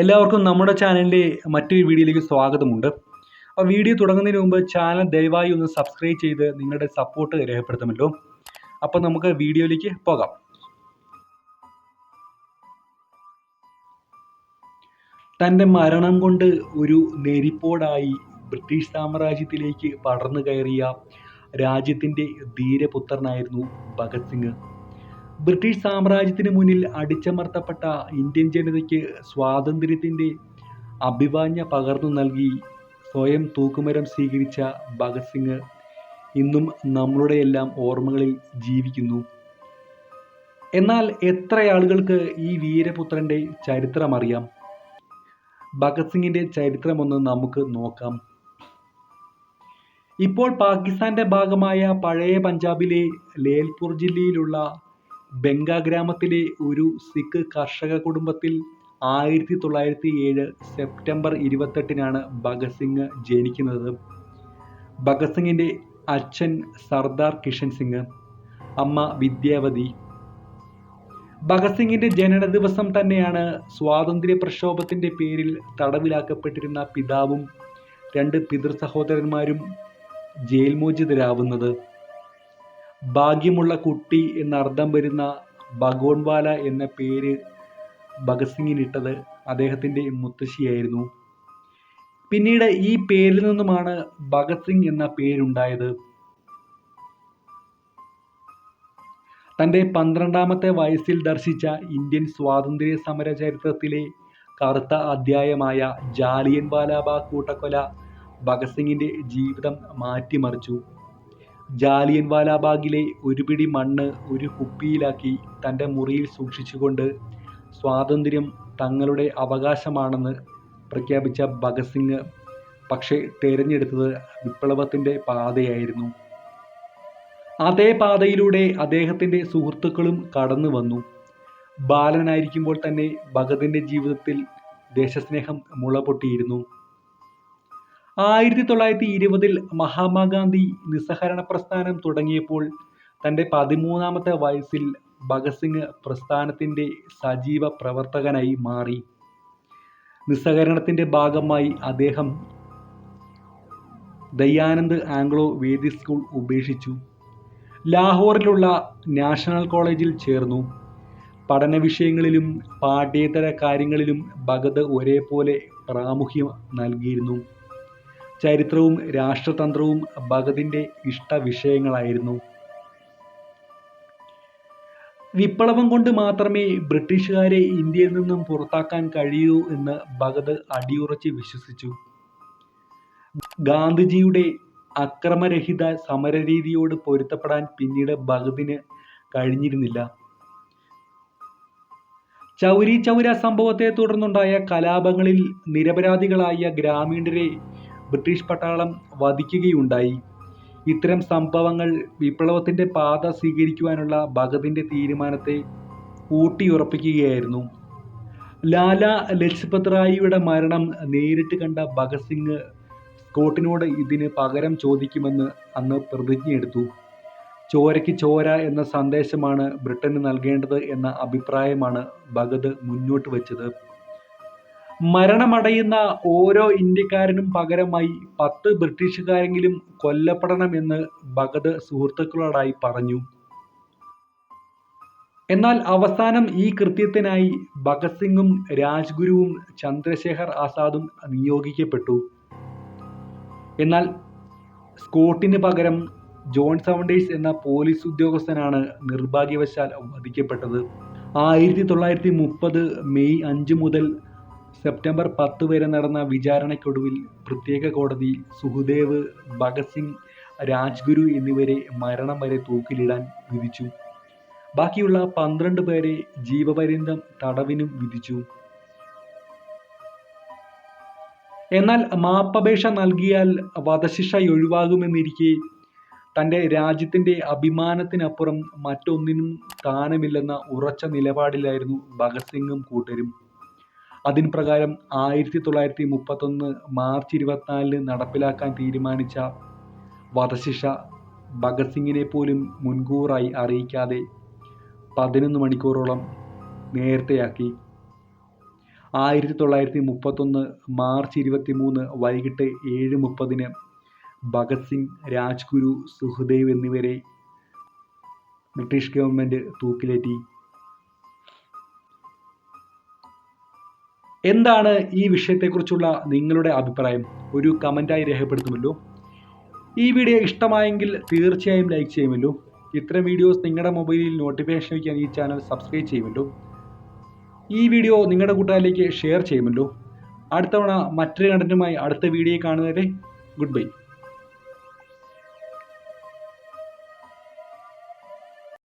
എല്ലാവർക്കും നമ്മുടെ ചാനലിന്റെ മറ്റൊരു വീഡിയോയിലേക്ക് സ്വാഗതമുണ്ട്. അപ്പോൾ വീഡിയോ തുടങ്ങുന്നതിന് മുമ്പ് ചാനൽ ദയവായി ഒന്ന് സബ്സ്ക്രൈബ് ചെയ്ത് നിങ്ങളുടെ സപ്പോർട്ട് രേഖപ്പെടുത്തുമല്ലോ. അപ്പോൾ നമുക്ക് വീഡിയോയിലേക്ക് പോകാം. തന്റെ മരണം കൊണ്ട് ഒരു നെരിപ്പോടായി ബ്രിട്ടീഷ് സാമ്രാജ്യത്തിലേക്ക് പടർന്നു കയറിയ രാജ്യത്തിന്റെ ധീരപുത്രനായിരുന്നു ഭഗത് സിംഗ്. ബ്രിട്ടീഷ് സാമ്രാജ്യത്തിന് മുന്നിൽ അടിച്ചമർത്തപ്പെട്ട ഇന്ത്യൻ ജനതയ്ക്ക് സ്വാതന്ത്ര്യത്തിന്റെ അഭിവാജ്ഞ പകർന്നു നൽകി സ്വയം തൂക്കുമരം സ്വീകരിച്ച ഭഗത് സിംഗ് ഇന്നും നമ്മുടെയെല്ലാം ഓർമ്മകളിൽ ജീവിക്കുന്നു. എന്നാൽ എത്ര ആളുകൾക്ക് ഈ വീരപുത്രന്റെ ചരിത്രമറിയാം? ഭഗത് സിംഗിന്റെ ചരിത്രമൊന്ന് നമുക്ക് നോക്കാം. ഇപ്പോൾ പാകിസ്ഥാന്റെ ഭാഗമായ പഴയ പഞ്ചാബിലെ ലേൽപൂർ ജില്ലയിലുള്ള ബംഗ ഗ്രാമത്തിലെ ഒരു സിഖ് കർഷക കുടുംബത്തിൽ ആയിരത്തി തൊള്ളായിരത്തി ഏഴ് സെപ്റ്റംബർ ഇരുപത്തെട്ടിനാണ് ഭഗത് സിംഗ് ജനിക്കുന്നത്. ഭഗത് സിംഗിന്റെ അച്ഛൻ സർദാർ കിഷൻ സിംഗ് അമ്മ വിദ്യാവതി. ഭഗത് സിംഗിന്റെ ജനന ദിവസം തന്നെയാണ് സ്വാതന്ത്ര്യ പ്രക്ഷോഭത്തിന്റെ പേരിൽ തടവിലാക്കപ്പെട്ടിരുന്ന പിതാവും രണ്ട് പിതൃ സഹോദരന്മാരും ജയിൽ മോചിതരാവുന്നത്. ഭാഗ്യമുള്ള കുട്ടി എന്നർത്ഥം വരുന്ന ഭഗോൺവാല എന്ന പേര് ഭഗത് സിംഗിനിട്ടത് അദ്ദേഹത്തിന്റെ മുത്തശ്ശിയായിരുന്നു. പിന്നീട് ഈ പേരിൽ നിന്നുമാണ് ഭഗത് സിംഗ് എന്ന പേരുണ്ടായത്. തന്റെ പന്ത്രണ്ടാമത്തെ വയസ്സിൽ ദർശിച്ച ഇന്ത്യൻ സ്വാതന്ത്ര്യ സമര ചരിത്രത്തിലെ കറുത്ത അധ്യായമായ ജാലിയൻ വാലാബാഗ് കൂട്ടക്കൊല ഭഗത് സിംഗിന്റെ ജീവിതം മാറ്റിമറിച്ചു. ജാലിയൻ വാലാബാഗിലെ ഒരു പിടി മണ്ണ് ഒരു കുപ്പിയിലാക്കി തന്റെ മുറിയിൽ സൂക്ഷിച്ചുകൊണ്ട് സ്വാതന്ത്ര്യം തങ്ങളുടെ അവകാശമാണെന്ന് പ്രഖ്യാപിച്ച ഭഗത് സിംഗ് പക്ഷേ തിരഞ്ഞെടുത്തത് വിപ്ലവത്തിന്റെ പാതയായിരുന്നു. അതേ പാതയിലൂടെ അദ്ദേഹത്തിന്റെ സുഹൃത്തുക്കളും കടന്നു വന്നു. ബാലനായിരിക്കുമ്പോൾ തന്നെ ഭഗതിന്റെ ജീവിതത്തിൽ ദേശസ്നേഹം മുളപൊട്ടിയിരുന്നു. ആയിരത്തി തൊള്ളായിരത്തി ഇരുപതിൽ മഹാത്മാഗാന്ധി നിസ്സഹരണ പ്രസ്ഥാനം തുടങ്ങിയപ്പോൾ തന്റെ പതിമൂന്നാമത്തെ വയസ്സിൽ ഭഗത് സിംഗ് പ്രസ്ഥാനത്തിന്റെ സജീവ പ്രവർത്തകനായി മാറി. നിസ്സഹരണത്തിന്റെ ഭാഗമായി അദ്ദേഹം ദയാനന്ദ് ആംഗ്ലോ വേദി സ്കൂൾ ഉപേക്ഷിച്ചു. ലാഹോറിലുള്ള നാഷണൽ കോളേജിൽ ചേർന്നു. പഠന വിഷയങ്ങളിലും പാഠ്യേതര കാര്യങ്ങളിലും ഭഗത് ഒരേപോലെ പ്രാമുഖ്യം നൽകിയിരുന്നു. ചരിത്രവും രാഷ്ട്രതന്ത്രവും ഭഗതിന്റെ ഇഷ്ടവിഷയങ്ങളായിരുന്നു. വിപ്ലവം കൊണ്ട് മാത്രമേ ബ്രിട്ടീഷുകാരെ ഇന്ത്യയിൽ നിന്നും പുറത്താക്കാൻ കഴിയൂ എന്ന് ഭഗത് അടിയുറച്ച് വിശ്വസിച്ചു. ഗാന്ധിജിയുടെ അക്രമരഹിത സമരരീതിയോട് പൊരുത്തപ്പെടാൻ പിന്നീട് ഭഗതിന് കഴിഞ്ഞിരുന്നില്ല. ചൗരി ചൗര സംഭവത്തെ തുടർന്നുണ്ടായ കലാപങ്ങളിൽ നിരപരാധികളായ ഗ്രാമീണരെ ബ്രിട്ടീഷ് പട്ടാളം വധിക്കുകയുണ്ടായി. ഇത്തരം സംഭവങ്ങൾ വിപ്ലവത്തിന്റെ പാത സ്വീകരിക്കുവാനുള്ള ഭഗതിന്റെ തീരുമാനത്തെ ഊട്ടിയുറപ്പിക്കുകയായിരുന്നു. ലാല ലജ്പത് റായിയുടെ മരണം നേരിട്ട് കണ്ട ഭഗത് സിംഗ് സ്കോട്ടിനോട് ഇതിന് പകരം ചോദിക്കുമെന്ന് അന്ന് പ്രതിജ്ഞയെടുത്തു ചോരയ്ക്ക് ചോര എന്ന സന്ദേശമാണ് ബ്രിട്ടന് നൽകേണ്ടത് എന്ന അഭിപ്രായമാണ് ഭഗത് മുന്നോട്ട് വച്ചത്. മരണമടയുന്ന ഓരോ ഇന്ത്യക്കാരനും പകരമായി പത്ത് ബ്രിട്ടീഷുകാരെങ്കിലും കൊല്ലപ്പെടണമെന്ന് ഭഗത് സുഹൃത്തുക്കളോടായി പറഞ്ഞു. എന്നാൽ അവസാനം ഈ കൃത്യത്തിനായി ഭഗത് സിംഗും രാജ്ഗുരുവും ചന്ദ്രശേഖർ ആസാദും നിയോഗിക്കപ്പെട്ടു. എന്നാൽ സ്കോട്ടിന് പകരം ജോൺ സവണ്ടേഴ്സ് എന്ന പോലീസ് ഉദ്യോഗസ്ഥനാണ് നിർഭാഗ്യവശാൽ വധിക്കപ്പെട്ടത്. ആയിരത്തി തൊള്ളായിരത്തി മുപ്പത് മെയ് അഞ്ച് മുതൽ സെപ്റ്റംബർ പത്ത് വരെ നടന്ന വിചാരണയ്ക്കൊടുവിൽ പ്രത്യേക കോടതി സുഹുദേവ് ഭഗത് സിംഗ് രാജ്ഗുരു എന്നിവരെ മരണം വരെ തൂക്കിലിടാൻ വിധിച്ചു. ബാക്കിയുള്ള പന്ത്രണ്ട് പേരെ ജീവപര്യന്തം തടവിനും വിധിച്ചു. എന്നാൽ മാപ്പപേക്ഷ നൽകിയാൽ വധശിക്ഷ ഒഴിവാകുമെന്നിരിക്കെ തന്റെ രാജ്യത്തിന്റെ അഭിമാനത്തിനപ്പുറം മറ്റൊന്നിനും സ്ഥാനമില്ലെന്ന ഉറച്ച നിലപാടിലായിരുന്നു ഭഗത് സിംഗും കൂട്ടരും. അതിൻ പ്രകാരം ആയിരത്തി തൊള്ളായിരത്തി മുപ്പത്തൊന്ന് മാർച്ച് ഇരുപത്തിനാലിന് നടപ്പിലാക്കാൻ തീരുമാനിച്ച വധശിക്ഷ ഭഗത് സിംഗിനെ പോലും മുൻകൂറായി അറിയിക്കാതെ പതിനൊന്ന് മണിക്കൂറോളം നേരത്തെയാക്കി. ആയിരത്തി തൊള്ളായിരത്തി മുപ്പത്തൊന്ന് മാർച്ച് ഇരുപത്തി മൂന്ന് വൈകിട്ട് ഏഴ് മുപ്പതിന് ഭഗത് സിംഗ് രാജ്ഗുരു സുഖ്ദേവ് എന്നിവരെ ബ്രിട്ടീഷ് ഗവൺമെന്റ് തൂക്കിലേറ്റി. എന്താണ് ഈ വിഷയത്തെക്കുറിച്ചുള്ള നിങ്ങളുടെ അഭിപ്രായം? ഒരു കമന്റായി രേഖപ്പെടുത്തുമല്ലോ. ഈ വീഡിയോ ഇഷ്ടമായെങ്കിൽ തീർച്ചയായും ലൈക്ക് ചെയ്യുമല്ലോ. ഇത്തരം വീഡിയോസ് നിങ്ങളുടെ മൊബൈലിൽ നോട്ടിഫിക്കേഷൻ വയ്ക്കാൻ ഈ ചാനൽ സബ്സ്ക്രൈബ് ചെയ്യുമല്ലോ. ഈ വീഡിയോ നിങ്ങളുടെ കൂട്ടുകാരിലേക്ക് ഷെയർ ചെയ്യുമല്ലോ. അടുത്തവണ മറ്റൊരു കണ്ടന്റുമായി അടുത്ത വീഡിയോ കാണുന്നവരെ ഗുഡ് ബൈ.